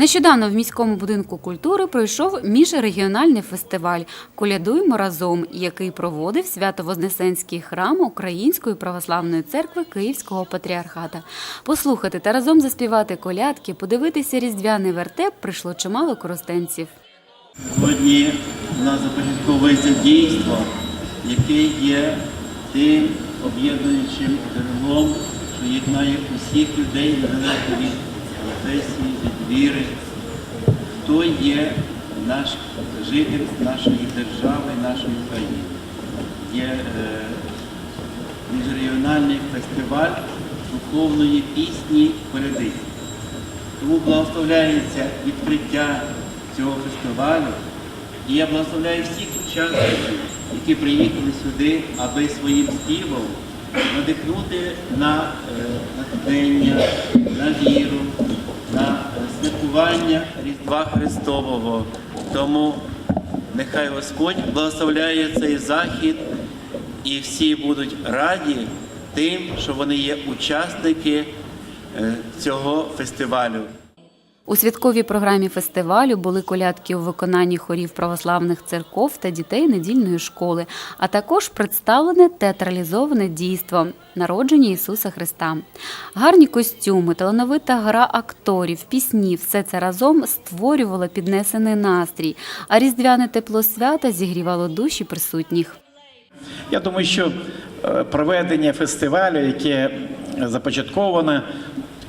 Нещодавно в міському будинку культури пройшов міжрегіональний фестиваль Колядуймо разом, який проводив Свято-Вознесенський храм Української православної церкви Київського патріархата. Послухати та разом заспівати колядки, подивитися різдвяний вертеп прийшло чимало коростенців. Сьогодні у нас започатковується дійство, яке є тим об'єднуючим джерелом, що єднає усіх людей незалежно від професії, від віри. Хто є наш житель нашої держави, нашої країни. Є е, міжрегіональний фестиваль духовної пісні «Коляди». Тому благословляється відкриття цього фестивалю. І я благословляю всіх учасників, які приїхали сюди, аби своїм співом надихнути на е, натхнення, на віру, святкування Різдва Христового. Тому нехай Господь благословляє цей захід, і всі будуть раді тим, що вони є учасники е, цього фестивалю. У святковій програмі фестивалю були колядки у виконанні хорів православних церков та дітей недільної школи, а також представлене театралізоване дійство народження Ісуса Христа. Гарні костюми, талановита гра акторів, пісні все це разом створювало піднесений настрій, а різдвяне тепло свята зігрівало душі присутніх. Я думаю, що е, проведення фестивалю, яке започатковане,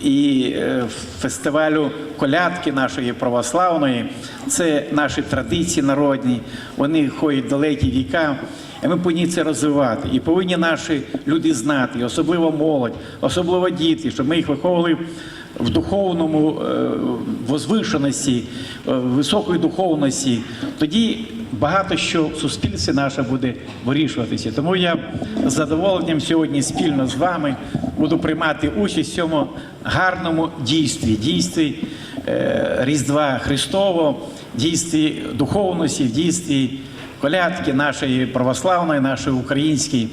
і е, фестивалю колядки нашої православної, це наші традиції народні, вони ходять далекі віка. І ми повинні це розвивати. І повинні наші люди знати, особливо молодь, особливо діти, щоб ми їх виховували в духовному е, возвишеності, е, високої духовності. Тоді багато що в суспільстві наше буде вирішуватися. Тому я з задоволенням сьогодні спільно з вами буду приймати участь в цьому гарному дійстві, дійстві е, Різдва Христового, дійстві духовності, дійстві колядки нашої православної, нашої української.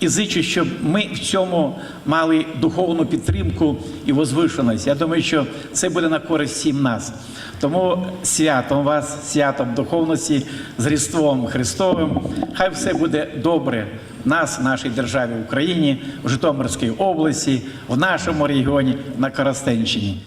І зичу, щоб ми в цьому мали духовну підтримку і возвишеність. Я думаю, що це буде на користь всім нас. Тому святом вас, святом духовності, з Різдвом Христовим. Хай все буде добре в нас, в нашій державі Україні, в Житомирській області, в нашому регіоні, на Коростенщині.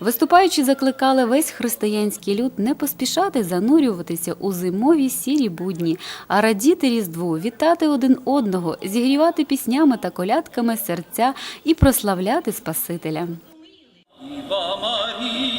Виступаючи, закликали весь християнський люд не поспішати занурюватися у зимові сірі будні, а радіти Різдву, вітати один одного, зігрівати піснями та колядками серця і прославляти Спасителя. Марія